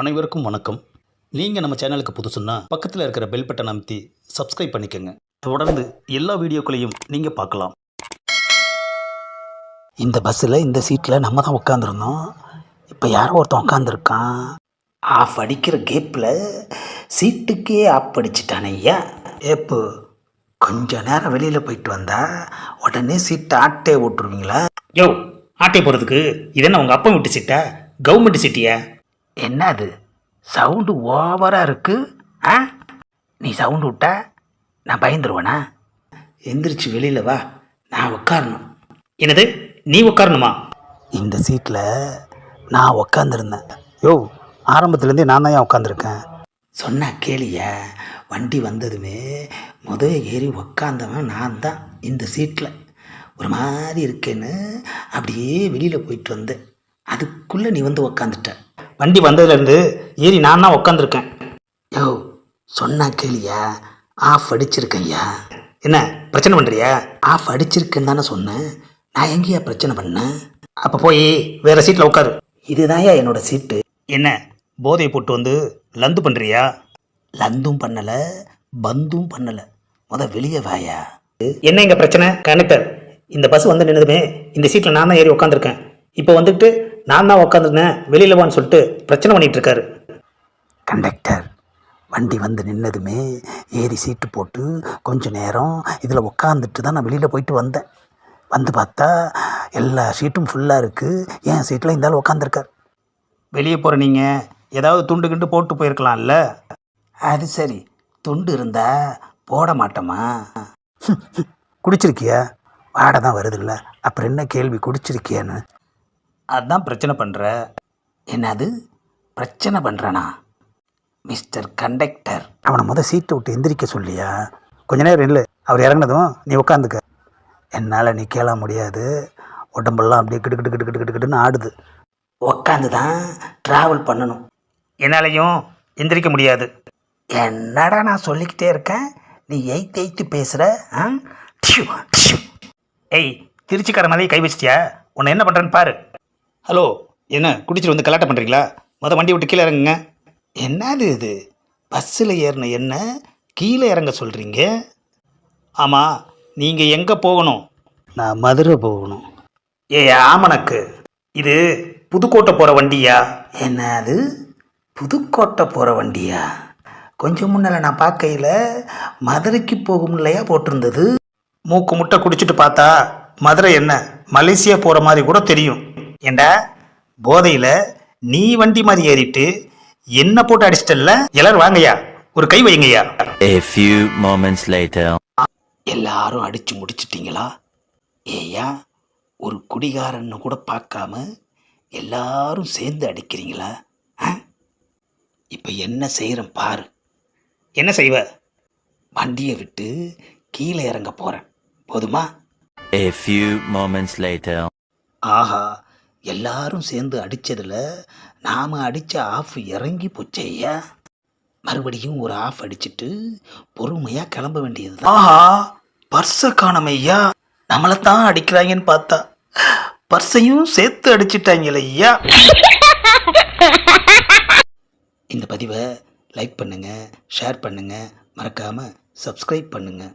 அனைவருக்கும் வணக்கம். நீங்கள் நம்ம சேனலுக்கு புதுசுன்னா பக்கத்தில் இருக்கிற பெல் பட்டன் அமைத்தி சப்ஸ்கிரைப் பண்ணிக்கோங்க. தொடர்ந்து எல்லா வீடியோக்களையும் நீங்கள் பார்க்கலாம். இந்த பஸ்ஸில் இந்த சீட்டில் நம்ம தான் உட்காந்துருந்தோம் இப்போ யாரோ ஒருத்தன் உட்காந்துருக்கான் ஆஃப் அடிக்கிற கேப்பில் சீட்டுக்கே ஆஃப் அடிச்சிட்டானே ஐயா. ஏப்பு கொஞ்ச நேரம் வெளியில் போயிட்டு வந்தா உடனே சீட்டை ஆட்டே ஓட்டுருவீங்களா? யோ ஆட்டை போகிறதுக்கு இது என்ன உங்கள் அப்பா விட்டு சீட்டா கவர்மெண்ட் சீட்டியா என்ன அது சவுண்டு ஓவராக இருக்கு ஆ? நீ சவுண்டு விட்டா நான் பயந்துருவேனா? எந்திரிச்சு வெளியில் வா நான் உட்காரணும். என்னது? நீ உட்காரணுமா? இந்த சீட்டில் நான் உட்காந்துருந்தேன் யோ ஆரம்பத்துலேருந்தே நான் தான் உட்காந்துருக்கேன் சொன்னா கேளியா வண்டி வந்ததுமே முத ஏறி உக்காந்தவன் நான் தான் இந்த சீட்டில் ஒரு மாதிரி இருக்கேன்னு அப்படியே வெளியில் போயிட்டு வந்தேன். அதுக்குள்ளே நீ வந்து உக்காந்துட்ட வண்டி வந்ததுலேருந்து ஏறி நான் தான் உக்காந்துருக்கேன். யோ சொன்னா கேளியா? ஆஃப் அடிச்சிருக்கையா என்ன பிரச்சனை பண்ணுறியா ஆஃப் அடிச்சிருக்கேன்னு தானே சொன்னேன். நான் எங்கேயா பிரச்சனை பண்ணேன்? அப்போ போய் வேற சீட்டில் உட்காரு இதுதான்யா என்னோட சீட்டு. என்ன போதையை போட்டு வந்து லந்து பண்ணுறியா லந்தும் பண்ணலை பந்தும் பண்ணலை. முத வெளியே வாயா. என்ன இங்கே பிரச்சனை? கனெக்டர் இந்த பஸ் வந்து நின்னதுமே இந்த சீட்டில் நான் தான் ஏறி உட்காந்துருக்கேன் இப்போ வந்துட்டு நான் தான் உட்காந்துருந்தேன் வெளியில் வான்னு சொல்லிட்டு பிரச்சனை பண்ணிட்டு இருக்காரு கண்டக்டர் வண்டி வந்து நின்னதுமே ஏறி சீட்டு போட்டு கொஞ்ச நேரம் இதில் உட்காந்துட்டு தான் நான் வெளியில் போயிட்டு வந்தேன். வந்து பார்த்தா எல்லா சீட்டும் ஃபுல்லாக இருக்குது என் சீட்டில் இந்த ஆள் உட்காந்துருக்கார் வெளியே போகிற நீங்கள் ஏதாவது துண்டு கிண்டு போட்டு போயிருக்கலாம்ல. அது சரி. துண்டு இருந்தா போட மாட்டோமா? குடிச்சிருக்கியா? வாடை தான் வருதுல்ல. அப்புறம் என்ன கேள்வி குடிச்சிருக்கியான்னு? அதான் பிரச்சனை பண்ணுற என்னது? பிரச்சனை பண்ணுறனா மிஸ்டர் கண்டக்டர். அவனை முத சீட்டை விட்டு எந்திரிக்க சொல்லியா? கொஞ்ச நேரம் இல்லை அவர் இறங்கினதும் நீ உட்காந்துக்க. என்னால் நிற்கலாம் முடியாது. உடம்பெல்லாம் அப்படியே கிடு கிடு கிடு கிடு கிடு கிடுன்னு ஆடுது. உட்காந்து தான் ட்ராவல் பண்ணணும். என்னாலையும் எந்திரிக்க முடியாது. என்னடா நான் சொல்லிக்கிட்டே இருக்கேன்? நீ எய்த்து எய்த்து பேசுகிற ஆ? Due, due. ஏய் திருச்சிக்கார மாதிரி கை வச்சிட்டியா? உன்னை என்ன பண்ணுறேன்னு பாரு. ஹலோ என்ன குடிச்சிட்டு வந்து கலாட்டம் பண்ணுறீங்களா மொதல் வண்டி விட்டு கீழே இறங்குங்க. என்னது இது? பஸ்ஸில் ஏறின என்ன? கீழே இறங்க சொல்கிறீங்க ஆமாம் நீங்கள் எங்கே போகணும்? நான் மதுரை போகணும். ஏ ஆமணக்கு. இது புதுக்கோட்டை போகிற வண்டியா? என்னது? புதுக்கோட்டை போகிற வண்டியா? கொஞ்சம் முன்னால் நான் பார்க்கையில் மதுரைக்கு போகும் இல்லையா போட்டிருந்தது. மூக்கு முட்டை குடிச்சிட்டு பார்த்தா மதுரை என்ன மலேசியா போகிற மாதிரி கூட தெரியும். ஏண்டா? போதையில் நீ வண்டி மாதிரி ஏறிட்டு என்ன போட்டு அடிச்சிட்டல்ல? எல்லாரும் வாங்கய்யா. ஒரு கை வைங்கய்யா. A few moments later. எல்லாரும் அடிச்சு முடிச்சிட்டீங்களா? ஏயா ஒரு குடிகாரன்னு கூட பார்க்காம எல்லாரும் சேர்ந்து அடிக்கிறீங்களா? இப்போ என்ன செய்கிறேன் பாரு. என்ன செய்வ? வண்டியை விட்டு கீழே இறங்க போகிறேன் போதுமா? A few moments later. ஆஹா எல்லாரும் சேர்ந்து அடித்ததில் நாம் அடித்த ஆஃப் இறங்கி போச்சையா மறுபடியும் ஒரு ஆஃப் அடிச்சிட்டு பொறுமையாக கிளம்ப வேண்டியது ஆஹா பர்ஸை காணமையா நம்மளை தான் அடிக்கிறாங்கன்னு பார்த்தா. பர்ஸையும் சேர்த்து அடிச்சிட்டாங்களே ஐயா. இந்த பதிவை லைக் பண்ணுங்க ஷேர் பண்ணுங்கள் மறக்காமல் சப்ஸ்கிரைப் பண்ணுங்கள்